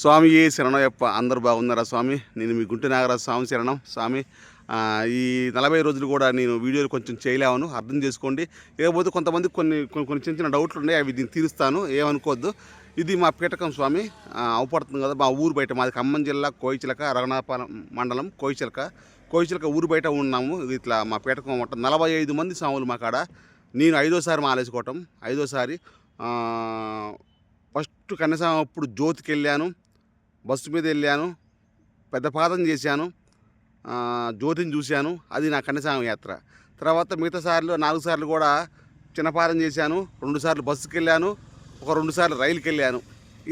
స్వామి ఏ శరణయ్యప్ప అందరు బాగున్నారా స్వామి? నేను మీ గుంటి నాగరాజు స్వామి శరణం. స్వామి ఈ నలభై రోజులు కూడా నేను వీడియోలు కొంచెం చేయలేవను అర్థం చేసుకోండి. లేకపోతే కొంతమంది కొన్ని కొన్ని కొన్ని చిన్న చిన్న డౌట్లు ఉన్నాయి అవి దీన్ని తీరుస్తాను ఏమనుకోవద్దు. ఇది మా పీఠకం స్వామి అవపడుతుంది కదా మా ఊరు బయట మాది ఖమ్మం జిల్లా కోయిచిలక రఘునాథపాలెం మండలం కోయిచిలక. కోయిచిలక ఊరు బయట ఉన్నాము ఇట్లా మా పీఠకం ఉంటుంది నలభై ఐదు మంది స్వాములు మా కాడ. నేను ఐదోసారి మాలేసుకోవటం ఐదోసారి ఫస్ట్ కనీసం అప్పుడు జ్యోతికి వెళ్ళాను. బస్సు మీద వెళ్ళాను పెద్ద పాదం చేశాను జ్యోతిని చూశాను అది నా కన్యసామ యాత్ర. తర్వాత మిగతా సార్లు నాలుగు సార్లు కూడా చిన్నపాదం చేశాను రెండు సార్లు బస్సుకి వెళ్ళాను ఒక రెండు సార్లు రైలుకి వెళ్ళాను.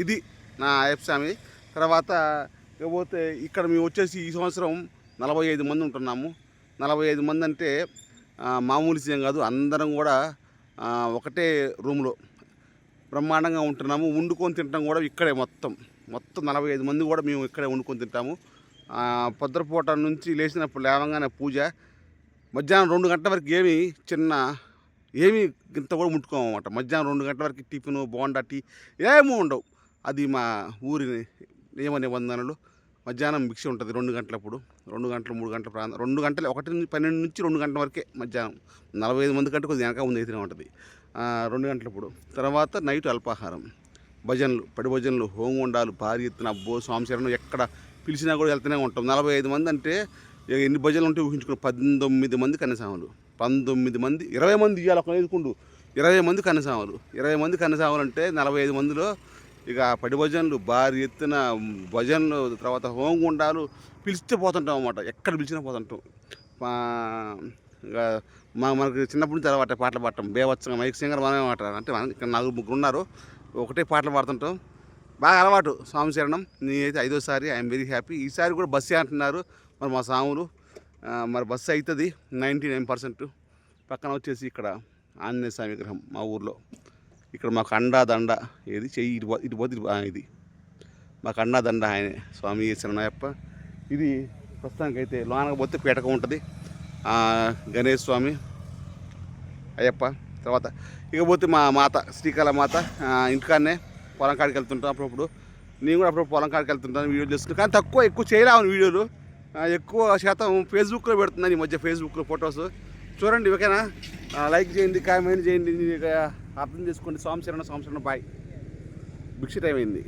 ఇది నా అయ్యప్పస్వామి తర్వాత ఇకపోతే ఇక్కడ మేము వచ్చేసి ఈ సంవత్సరం నలభై ఐదు మంది ఉంటున్నాము. నలభై ఐదు మంది అంటే మామూలు విషయం కాదు అందరం కూడా ఒకటే రూమ్లో. బ్రహ్మాండంగా ఉంటున్నాము వండుకొని తింటాం కూడా ఇక్కడే మొత్తం. మొత్తం నలభై ఐదు మంది కూడా మేము ఇక్కడే వండుకొని తింటాము. ఆ, నుంచి లేచినప్పుడు లేవగానే పూజ. మధ్యాహ్నం రెండు గంటల వరకు ఏమి చిన్న ఏమి ఇంత కూడా ముట్టుకోమన్నమాట. మధ్యాహ్నం రెండు గంటల వరకు టిఫిన్ బోండా టీ ఏమీ ఉండవు. అది మా ఊరి నియమ నిబంధనలు. మధ్యాహ్నం మిక్సీ ఉంటుంది రెండు గంటలప్పుడు. రెండు గంటలు మూడు గంటల ప్రాంతం రెండు గంటలు ఒకటి నుంచి పన్నెండు నుంచి రెండు గంటల వరకే మధ్యాహ్నం. నలభై ఐదు మంది కంటే కొద్దిగా వెనక ముందు అయితేనే ఉంటుంది. రెండు గంటలప్పుడు. తర్వాత నైట్ అల్పాహారం. భజనలు పడి భజనలు హోంగుండాలు భారీ ఎత్తున అబ్బో స్వామిశరణం ఎక్కడ పిలిచినా కూడా వెళ్తూనే ఉంటాం. నలభై ఐదు మంది అంటే ఇక ఎన్ని భజనలు ఉంటే ఊహించుకుని పంతొమ్మిది మంది కన్యస్వాములు పంతొమ్మిది మంది ఇరవై మంది ఇవ్వాలి ఒక వేసుకుంటూ ఇరవై మంది కన్యస్వాములు ఇరవై మంది కన్యస్వాములు అంటే నలభై ఐదు మందిలో ఇక పడి భజనలు భారీ ఎత్తున భజనలు తర్వాత హోంగుండాలు పిలిస్తే పోతుంటాం అన్నమాట. ఎక్కడ పిలిచినా పోతుంటాం. మా ఇక మా మనకి చిన్నప్పటి నుంచి అలవాటు పాటలు పాడటం. బేవత్సంగా మైక్ సింగర్ మనమే మాట. అంటే ఇక్కడ నలుగురు ముగ్గురు ఉన్నారు. ఒకటే పాటలు పాడుతుంటాం. బాగా అలవాటు స్వామి శరణం. నేనైతే ఐదోసారి ఐఎమ్ వెరీ హ్యాపీ ఈసారి కూడా బస్సే అంటున్నారు. మరి మా సాములు మరి బస్సు అవుతుంది నైంటీ నైన్ పర్సెంట్. పక్కన వచ్చేసి ఇక్కడ ఆంజనేయ స్వామి విగ్రహం మా ఊర్లో. ఇక్కడ మాకు అండా దండ ఏది చెయ్యి ఇటు ఇటు పోతే ఇటు- ఇది. మాకు అండా దండ ఆయనే స్వామి శరణయ్యప్ప. ఇది ప్రస్తుతానికైతే లోనకి పోతే పీటకం ఉంటుంది. గణేష్ స్వామి అయ్యప్ప. తర్వాత ఇకపోతే మా మాత శ్రీకాళ మాత ఇంటికాడనే పొలం కాడికి వెళ్తుంటాం అప్పుడప్పుడు. నేను కూడా అప్పుడు పొలం కాడికి వెళ్తుంటాను వీడియోలు చేస్తుంటాను. కానీ తక్కువ ఎక్కువ చేయలేము వీడియోలు. ఎక్కువ శాతం ఫేస్బుక్లో పెడుతున్నాను ఈ మధ్య ఫేస్బుక్లో ఫొటోస్. చూడండి ఓకేనా లైక్ చేయండి కామెంట్ చేయండి ఇక అర్థం చేసుకోండి. స్వామి సోమశరణ బాయ్. భిక్ష టైం అయింది